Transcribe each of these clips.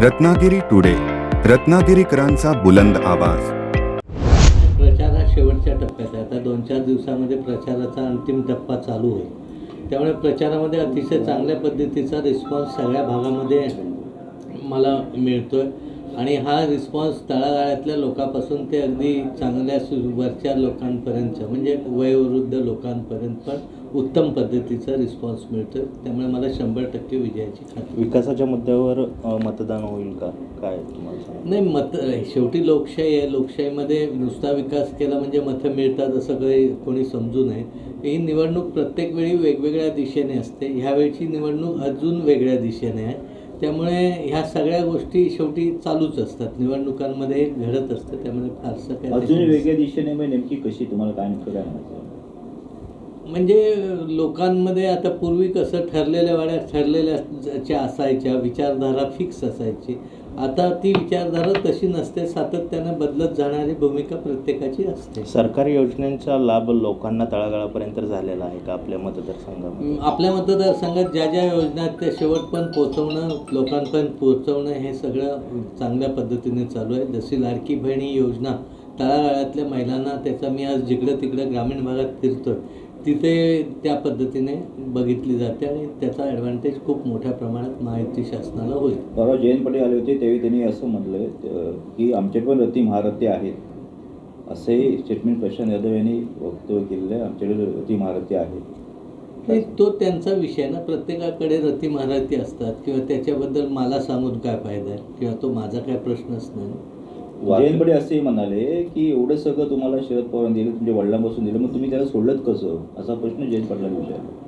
Ratnagiri today रत्नागिरीकरांचा बुलंद आवाज. प्रचार हा शेवटच्या टप्प्यात आहे. आता दोन चार दिवसामध्ये प्रचाराचा अंतिम टप्पा चालू होईल त्यामुळे प्रचारामध्ये अतिशय चांगल्या पद्धतीचा रिस्पॉन्स सगळ्या भागामध्ये मला मिळतो आहे आणि हा रिस्पॉन्स तळागाळातल्या लोकांपासून ते अगदी चांगल्या वरच्या लोकांपर्यंत म्हणजे वयोवृद्ध लोकांपर्यंत पण उत्तम पद्धतीचा रिस्पॉन्स मिळतो त्यामुळे मला शंभर टक्के विजयाची खात्री विकासाच्या मुद्द्यावर मतदान होईल का? काय तुम्हाला नाही मत शेवटी लोकशाही आहे. लोकशाहीमध्ये नुसता विकास केला म्हणजे मतं मिळतात असं काही कोणी समजू नये. ही निवडणूक प्रत्येक वेळी वेगवेगळ्या दिशेने असते. ह्यावेळची निवडणूक अजून वेगळ्या दिशेने आहे. त्यामुळे ह्या सगळ्या गोष्टी शेवटी चालूच असतात. निवडणुकांमध्ये घडत असतं त्यामुळे फारसं काय अजून वेगळ्या दिशेने मग नेमकी कशी तुम्हाला काय नक्की काय म्हणजे लोकांमध्ये आता पूर्वी कसं ठरलेल्या वाड्या ठरलेल्याच्या असायच्या विचारधारा फिक्स असायची. आता ती विचारधारा तशी नसते सातत्यानं बदलत जाणारी भूमिका प्रत्येकाची असते. सरकारी योजनांचा लाभ लोकांना तळागाळापर्यंत झालेला आहे का आपल्या मतदारसंघामध्ये? अं, आपल्या मतदारसंघात ज्या ज्या योजना आहेत त्या शेवटपर्यंत पोहोचवणं लोकांपर्यंत पोहोचवणं हे सगळं चांगल्या पद्धतीने चालू आहे. जशी लाडकी बहीण योजना तळागाळातल्या महिलांना त्याचा मी आज जिकडं तिकडं ग्रामीण भागात फिरतोय. तिथे त्या पद्धतीने बघितली जाते आणि त्याचा ॲडव्हान्टेज खूप मोठ्या प्रमाणात महायुती शासनाला होईल. परवा जयंत पाटील आले होते त्यावेळी त्यांनी असं म्हटलं की आमचे पण रती महारथी आहेत. असे स्टेटमेंट प्रशांत यादव यांनी वक्तव्य केलेलं आहे आमच्याकडे रती महारथी आहेत. हे तो त्यांचा विषय आहे ना प्रत्येकाकडे रती महारथी असतात किंवा त्याच्याबद्दल मला सांगून काय फायदा आहे किंवा तो माझा काय प्रश्नच नाही. जयंत पाटील असेही म्हणाले की एवढं सगळं तुम्हाला शरद पवारांनी दिलं तुमच्या वडिलांपासून दिलं मग तुम्ही त्याला सोडलत कसं? असा प्रश्न जयंत पाटलांनी विचारला.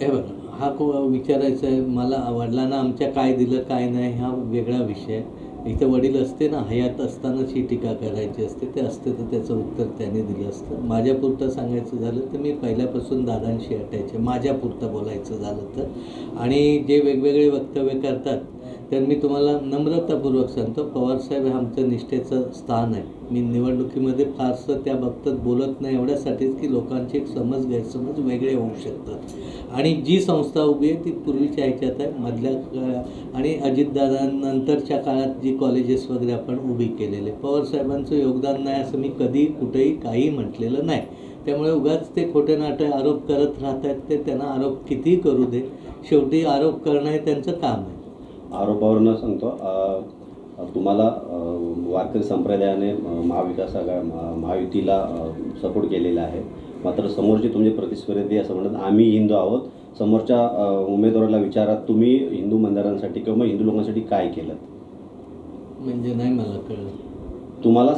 हे बघा हा को विचारायचा आहे मला वडिलांना आमच्या काय दिलं काय नाही हा वेगळा विषय. आहे इथं वडील असते ना हयात असतानाच ही टीका करायची असते ते असते तर त्याचं उत्तर त्याने दिलं असतं. माझ्यापुरतं सांगायचं झालं तर मी पहिल्यापासून दादांशी अटायचे माझ्यापुरतं बोलायचं झालं तर. आणि जे वेगवेगळे वक्तव्य करतात तर मी तुम्हाला नम्रतापूर्वक सांगतो पवारसाहेब हे आमचं निष्ठेचं स्थान आहे. मी निवडणुकीमध्ये फारसं त्या बाबतीत बोलत नाही एवढ्यासाठीच की लोकांचे एक समज गैरसमज वेगळे होऊ शकतात. आणि जी संस्था उभी आहे ती पूर्वीच्या ह्याच्यात आहे. मधल्या काळात आणि अजितदादांनंतरच्या काळात जी कॉलेजेस वगैरे आपण उभी केलेले. पवारसाहेबांचं योगदान नाही असं मी कधी कुठेही काही म्हटलेलं नाही. त्यामुळे उगाच ते खोटे नाटे आरोप करत राहत आहेत ते त्यांना आरोप कितीही करू दे. शेवटी आरोप करणं हे त्यांचं काम आहे. आरोपावरनं सांगतो अ, तुम्हाला वारकरी संप्रदायाने महाविकास आघा महा- महायुतीला सपोर्ट केलेला आहे. मात्र समोरचे तुमचे प्रतिस्पर्धी असं म्हणतात आम्ही हिंदू आहोत. समोरच्या उमेदवाराला विचारात तुम्ही हिंदू मंदिरांसाठी किंवा हिंदू लोकांसाठी काय केलं म्हणजे नाही मला कळलं. तुम्हाला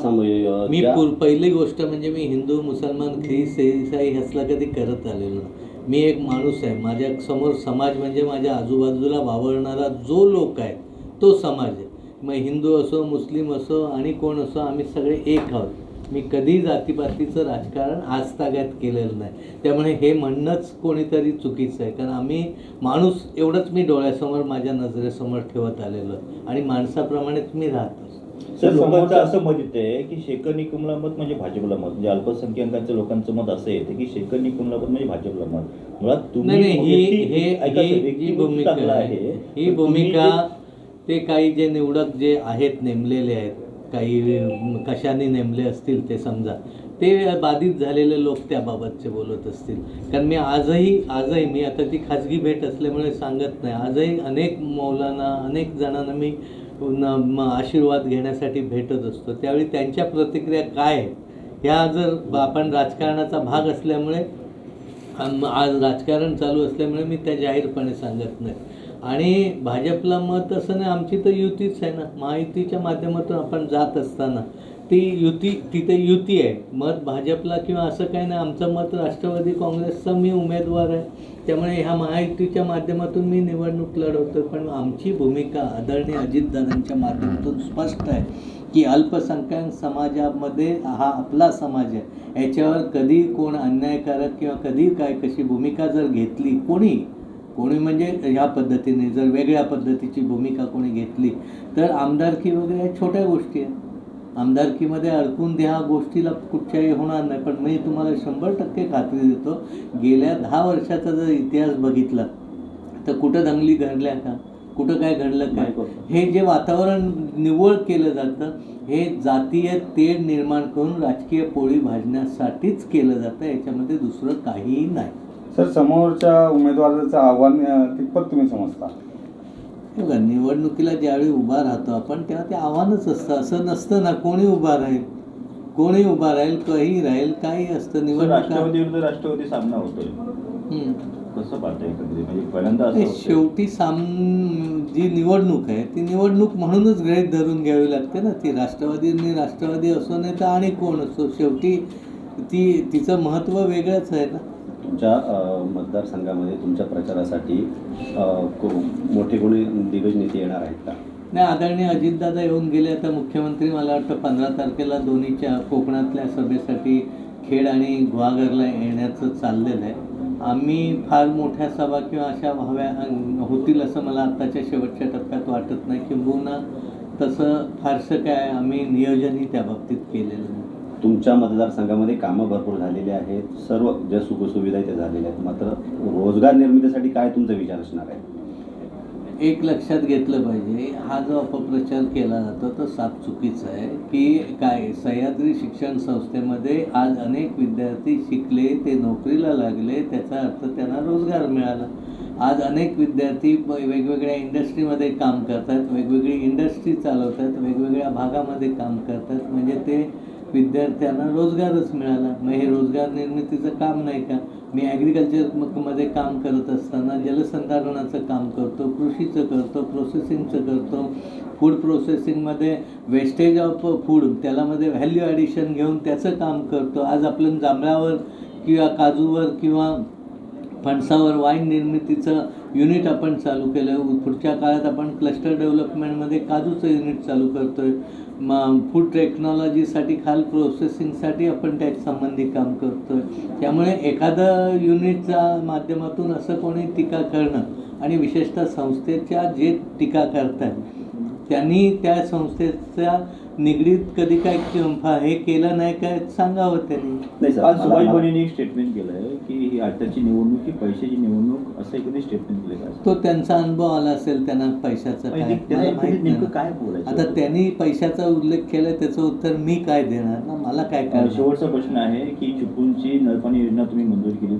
अ, मी पहिली गोष्ट म्हणजे मी हिंदू मुसलमान ख्रिस ईसाई ह्यासला कधी करत आलेलो नाही. मी एक माणूस आहे. माझ्यासमोर समाज म्हणजे माझ्या आजूबाजूला वावरणारा जो लोक आहे तो समाज आहे. मग हिंदू असो मुस्लिम असो आणि कोण असो आम्ही सगळे एक आहोत. मी कधी जातीपातीचं राजकारण आजतागायत केलेलं नाही. त्यामुळे हे म्हणणंच कोणीतरी चुकीचं आहे. कारण आम्ही माणूस एवढंच मी डोळ्यासमोर माझ्या नजरेसमोर ठेवत आलेलो आणि माणसाप्रमाणेच मी राहतो सर लोकांचं असं मत येते की शेखर निकुमला मत म्हणजे भाजपला मत. म्हणजे अल्पसंख्याकांच्या लोकांचं मत असं येते की शेखर निकुमला मत म्हणजे भाजपला मत. मुळात तुम्ही ही हे ही भूमिका आहे ही भूमिका ते काही जे निवडक जे आहेत नेमलेले आहेत काही कशाने नेमले असतील ते समजा. ते बाधित झालेले लोक त्याबाबतचे बोलत असतील. कारण मी आजही आजही मी आता ती खाजगी भेट असल्यामुळे सांगत नाही. आजही अनेक मौलांना अनेक जणांना म- आशीर्वाद घेण्यासाठी भेटत असतो. त्यावेळी त्यांच्या प्रतिक्रिया काय आहेत? ह्या जर आपण राजकारणाचा भाग असल्यामुळे आज राजकारण चालू असल्यामुळे मी त्या जाहीरपणे सांगत नाही. आणि भाजपला मत असं नाही आमची तर युतीच आहे ना. महायुतीच्या माध्यमातून आपण जात असताना ती युती तिथे युती आहे. मत भाजपला किंवा असं काही नाही. आमचं मत राष्ट्रवादी काँग्रेसचा मी उमेदवार आहे. त्यामुळे ह्या महायुतीच्या माध्यमातून मी निवडणूक लढवतो पण आमची भूमिका आदरणीय अजितदादांच्या माध्यमातून स्पष्ट आहे की अल्पसंख्याक समाजामध्ये हा आपला समाज आहे. याच्यावर कधी कोण अन्यायकारक किंवा कधी काय कशी भूमिका जर घेतली कोणी कोणी म्हणजे ह्या पद्धतीने जर वेगळ्या पद्धतीची भूमिका कोणी घेतली तर आमदारकी वगैरे या छोट्या गोष्टी आहेत. आमदारकीमध्ये अडकून द्या गोष्टीला कुठच्याही होणार नाही. पण मी तुम्हाला शंभर टक्के खात्री देतो गेल्या दहा वर्षाचा जर इतिहास बघितला तर कुठं दंगली घडल्या का? कुठं काय घडलं काय. हे जे वातावरण निव्वळ केलं जातं हे जातीय तेढ निर्माण करून राजकीय पोळी भाजण्यासाठीच केलं जातं याच्यामध्ये दुसरं काहीही नाही. सर समोरच्या उमेदवाराचं आव्हान कितपत तुम्ही समजता? बघा निवडणुकीला ज्यावेळी उभा राहतो आपण तेव्हा ते आव्हानच असतं. असं नसतं ना कोणी उभा राहील? कोणी उभा राहील काही राहील काही असतं. राष्ट्रवादी विरुद्ध राष्ट्रवादी सामना होतोय. हम्म. कसं पाहताय म्हणजे पहिल्यांदा. शेवटी साम जी निवडणूक आहे ती निवडणूक म्हणूनच गृहीत धरून घ्यावी लागते ना. ती राष्ट्रवादींनी राष्ट्रवादी असो नाही तर आणि कोण असो शेवटी ती तिचं महत्त्व वेगळंच आहे ना. तुमच्या मतदारसंघामध्ये तुमच्या प्रचारासाठी मोठे कोणी दिग्गज नेते येणार आहेत का? नाही आदरणीय अजितदादा येऊन गेले. आता मुख्यमंत्री मला वाटतं पंधरा तारखेला दोन्हीच्या कोकणातल्या सभेसाठी खेड आणि गुहागरला येण्याचं चाललेलं आहे. आम्ही फार मोठ्या सभा किंवा अशा व्हाव्या होतील असं मला आत्ताच्या शेवटच्या टप्प्यात वाटत नाही. किंबहुना तसं फारसं काय आम्ही नियोजनही त्या बाबतीत केलेलं नाही. तुमच्या मतदारसंघामध्ये कामं भरपूर झालेली आहेत. सर्व ज्या सुखसुविधा त्या झालेल्या आहेत. मात्र रोजगार निर्मितीसाठी काय तुमचा विचार असणार आहे? एक लक्षात घेतलं पाहिजे. हा जो अपप्रचार केला जातो तो साफ चुकीचा आहे. की काय सह्याद्री शिक्षण संस्थेमध्ये आज अनेक विद्यार्थी शिकले ते नोकरीला लागले त्याचा अर्थ त्यांना रोजगार मिळाला. आज अनेक विद्यार्थी वेगवेगळ्या इंडस्ट्रीमध्ये काम करतात वेगवेगळी इंडस्ट्री चालवतात वेगवेगळ्या भागामध्ये काम करतात. म्हणजे ते विद्यार्थ्यांना रोजगारच मिळाला. मग हे रोजगार निर्मितीचं काम नाही का? मी ॲग्रिकल्चरमध्ये काम करत असताना जलसंधारणाचं काम करतो कृषीचं करतो प्रोसेसिंगचं करतो. फूड प्रोसेसिंगमध्ये वेस्टेज ऑफ फूड त्यालामध्ये व्हॅल्यू ॲडिशन घेऊन त्याचं काम करतो. आज आपण जांभळावर किंवा काजूवर किंवा फणसावर वाईन निर्मितीचं युनिट आपण चालू केलं आहे पुढच्या काळात आपण क्लस्टर डेव्हलपमेंटमध्ये काजूचं युनिट चालू करतो आहे मग फूड टेक्नॉलॉजीसाठी खाल प्रोसेसिंगसाठी आपण त्या संबंधी काम करतो आहे त्यामुळे एखादं युनिटच्या माध्यमातून असं कोणी टीका करणं आणि विशेषतः संस्थेच्या जे टीका करतात त्यांनी त्या संस्थेच्या निगडीत कधी काय हे केलं नाही काय सांगावं त्यांनी? सुभाष बनेंनी स्टेटमेंट केलंय की ही आताची निवडणूक ही पैशाची निवडणूक असं स्टेटमेंट केलं का? तो त्यांचा अनुभव आला असेल त्यांना पैशाचा काय. काय बोलायचं आता? त्यांनी पैशाचा उल्लेख केलाय त्याचं उत्तर मी काय देणार? ना मला काय करणार? शेवटचा प्रश्न आहे की चिपळूणची नळपाणी योजना तुम्ही मंजूर केली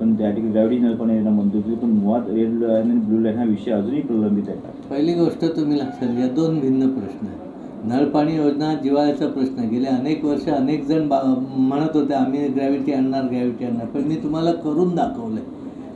पण त्या ठिकाणी ग्रॅव्हिटी नळपाणी योजना मंजूर केली पण मुळात रेड लाईन आणि ब्लू लाईन हा विषय अजूनही प्रलंबित आहे पहिली गोष्ट तुम्ही लक्षात घ्या दोन भिन्न प्रश्न आहेत. नळपाणी योजना जिवाळ्याचा प्रश्न. गेले अनेक वर्ष अनेक जण बा म्हणत होते आम्ही ग्रॅव्हिटी आणणार ग्रॅव्हिटी आणणार. पण मी तुम्हाला करून दाखवलं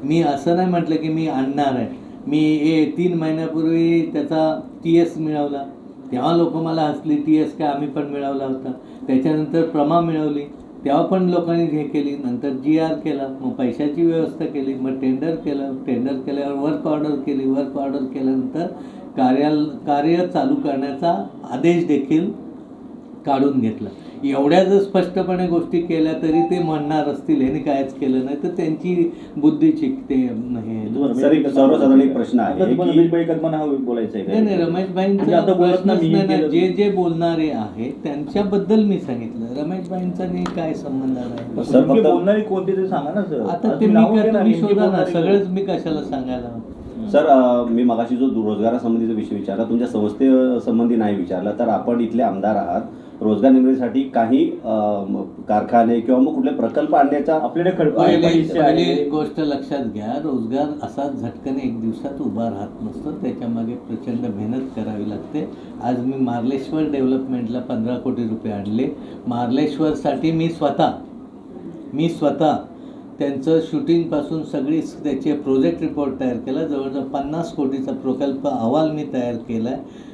मी असं नाही म्हटलं की मी आणणार आहे. मी ए तीन महिन्यापूर्वी त्याचा टी एस मिळवला. तेव्हा लोक मला हसली टी एस काय आम्ही पण मिळवला होता. त्याच्यानंतर प्रमा मिळवली. तेव्हा पण लोकांनी हे केली. नंतर जी आर केला. मग पैशाची व्यवस्था केली. मग टेंडर केलं. टेंडर केल्यावर वर्क ऑर्डर केली. वर्क ऑर्डर केल्यानंतर कार्याल कार्य चालू करण्याचा आदेश देखील काढून घेतला. एवढ्या जर स्पष्टपणे गोष्टी केल्या तरी ते म्हणणार असतील ह्यांनी कायच केलं नाही. तर त्यांची बुद्धी चिकते हे सर्वसाधारण एक प्रश्न आहे हा बोलायचं आहे? नाही नाही रमेशभाईंचा म्हणजे. जे जे बोलणारे आहेत त्यांच्याबद्दल मी सांगितलं. रमेशभाईंचा नाही काय संबंध आहे? बोलणारे कोणते ते सांगा ना सर. आता ते मी शोधा ना सगळेच मी कशाला सांगायला सर मी मगाशी जो रोजगारासंबंधीचा विषय विचारला तुमच्या संस्थे संबंधी नाही विचारला तर आपण इथले आमदार आहात. रोजगार निर्मितीसाठी काही कारखाने किंवा मग कुठले प्रकल्प आणण्याचा आपल्याकडे. गोष्ट लक्षात घ्या रोजगार असा झटकन एक दिवसात उभा राहत नसतो त्याच्यामागे प्रचंड मेहनत करावी लागते. आज मी मार्लेश्वर डेव्हलपमेंटला पंधरा कोटी रुपये आणले. मार्लेश्वरसाठी मी स्वतः मी स्वतः त्यांचं शूटिंगपासून सगळी त्याचे प्रोजेक्ट रिपोर्ट तयार केला. जवळजवळ पन्नास कोटीचा प्रकल्प अहवाल मी तयार केला आहे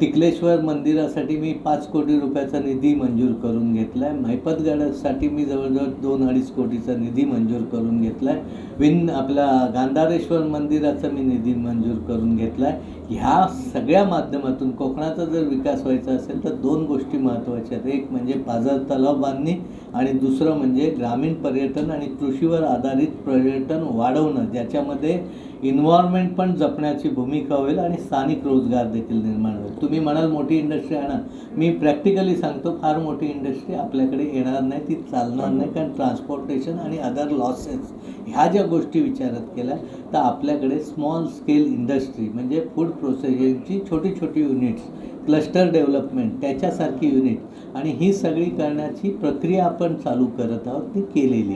टिकलेश्वर मंदिरासाठी मी पाच कोटी रुपयाचा निधी मंजूर करून घेतला आहे मैपतगडासाठी मी जवळजवळ दोन अडीच कोटीचा निधी मंजूर करून घेतला आहे विन आपला गांधारेश्वर मंदिराचा मी निधी मंजूर करून घेतला आहे ह्या सगळ्या माध्यमातून कोकणाचा जर विकास व्हायचा असेल तर दोन गोष्टी महत्त्वाच्या आहेत. एक म्हणजे पाझर तलाव बांधणी आणि दुसरं म्हणजे ग्रामीण पर्यटन आणि कृषीवर आधारित पर्यटन वाढवणं ज्याच्यामध्ये इन्व्हायरमेंट पण जपण्याची भूमिका होईल आणि स्थानिक रोजगार देखील निर्माण होईल. तुम्ही म्हणाल मोठी इंडस्ट्री आणा. मी प्रॅक्टिकली सांगतो फार मोठी इंडस्ट्री आपल्याकडे येणार नाही ती चालणार नाही. कारण ट्रान्सपोर्टेशन आणि अदर लॉसेस ह्या ज्या गोष्टी विचारात केल्या तर आपल्याकडे स्मॉल स्केल इंडस्ट्री म्हणजे फूड प्रोसेसिंगची छोटी छोटी युनिट्स क्लस्टर डेव्हलपमेंट त्याच्यासारखी युनिट आणि ही सगळी करण्याची प्रक्रिया आपण चालू करत आहोत ती केलेली.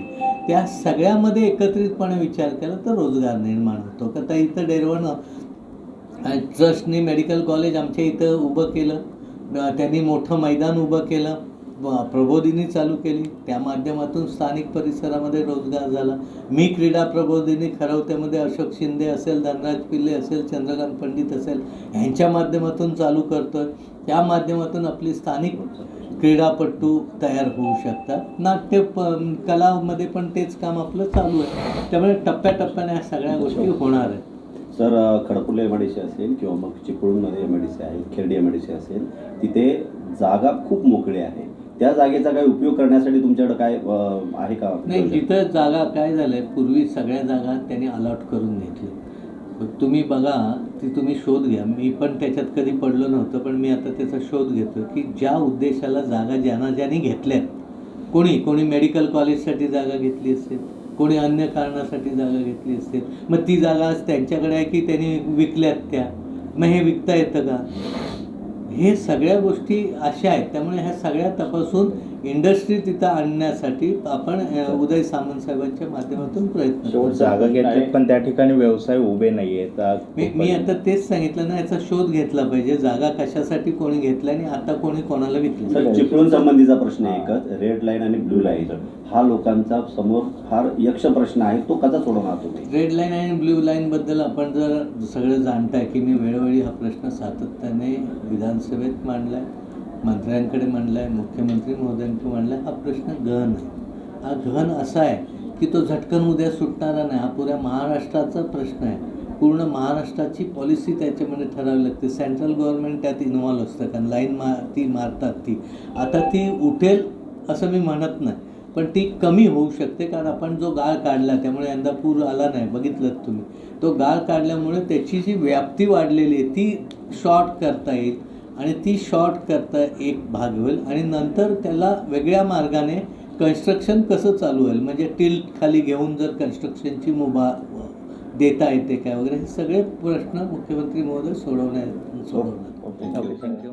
त्या सगळ्यामध्ये एकत्रितपणे विचार केला तर रोजगार निर्माण होतो. का तर इथं डेरवणं ट्रस्टनी मेडिकल कॉलेज आमच्या इथं उभं केलं. त्यांनी मोठं मैदान उभं केलं. प्रबोधिनी चालू केली. त्या माध्यमातून स्थानिक परिसरामध्ये रोजगार झाला. मी क्रीडा प्रबोधिनी खरवतेमध्ये अशोक शिंदे असेल धनराज पिल्ले असेल चंद्रकांत पंडित असेल यांच्या माध्यमातून चालू करतोय. त्या माध्यमातून आपली स्थानिक क्रीडापटू तयार होऊ शकतात. नाट्य प कलामध्ये पण तेच काम आपलं चालू आहे. त्यामुळे टप्प्याटप्प्याने ह्या सगळ्या गोष्टी होणार आहेत. Sir Khadkule M I D C असेल किंवा मग चिपळूणमध्ये एम आय डी सी आहे Kherdi M I D C असेल तिथे जागा खूप मोकळी आहे. त्या जागेचा काही उपयोग करण्यासाठी तुमच्याकडे काय आहे का? नाही जिथं जागा काय झालंय पूर्वी सगळ्या जागा त्यांनी अलॉट करून घेतली. तुम्ही बघा ती तुम्ही शोध घ्या. मी पण त्याच्यात कधी पडलो नव्हतं पण मी आता त्याचा शोध घेतो की ज्या उद्देशाला जागा ज्यांना ज्यांनी घेतल्या कोणी कोणी मेडिकल कॉलेजसाठी जागा घेतली असेल कोणी अन्य कारणासाठी जागा घेतली असेल. मग ती जागा आज त्यांच्याकडे आहे की त्यांनी विकल्यात त्या? मग हे विकता येतं का? हे सगळ्या गोष्टी अशा आहेत. त्यामुळे ह्या सगळ्या तपासून इंडस्ट्री तिथं आणण्यासाठी आपण उदय सामंत साहेबांच्या माध्यमातून प्रयत्न. जागा घेतली पण त्या ठिकाणी व्यवसाय उभे नाहीये मी मी आता तेच सांगितलं ना याचा शोध घेतला पाहिजे. जागा कशासाठी कोणी घेतल्या आणि आता कोणी कोणाला विकली? सर चिपळूण संबंधीचा प्रश्न आहे एकच. रेड लाईन आणि ब्लू लाईन हा लोकांचा समोर फार यक्ष प्रश्न आहे. तो कसा सोडवणार तुम्ही? रेड लाईन आणि ब्ल्यू लाईनबद्दल आपण जर सगळं जाणताय की मी वेळोवेळी हा प्रश्न सातत्याने विधानसभेत मांडलाय. मंत्र्यांकडे मांडलाय मुख्यमंत्री महोदयांकडे आहे हा प्रश्न गहन आहे. हा गहन असा आहे की तो झटकन उद्या सुटणारा नाही. हा पुऱ्या महाराष्ट्राचा प्रश्न आहे. पूर्ण महाराष्ट्राची पॉलिसी त्याच्यामध्ये ठरावी लागते. सेंट्रल गव्हर्नमेंट त्यात इन्व्हॉल्व असतं. कारण लाईन मा ती मारतात ती. आता ती उठेल असं मी म्हणत नाही. पण ती कमी होऊ शकते कारण आपण जो गाळ काढला त्यामुळे यंदा पूर आला नाही. बघितलं तुम्ही. तो गाळ काढल्यामुळे त्याची जी व्याप्ती वाढलेली आहे ती शॉर्ट करता येईल. आणि ती शॉर्ट करता एक भाग होईल. आणि नंतर त्याला वेगळ्या मार्गाने कन्स्ट्रक्शन कसं चालू होईल? म्हणजे टिल्ट खाली घेऊन जर कन्स्ट्रक्शनची मुभा देता येते काय वगैरे हे सगळे प्रश्न मुख्यमंत्री महोदय सोडवण्या सोडवणार. ओके. थँक्यू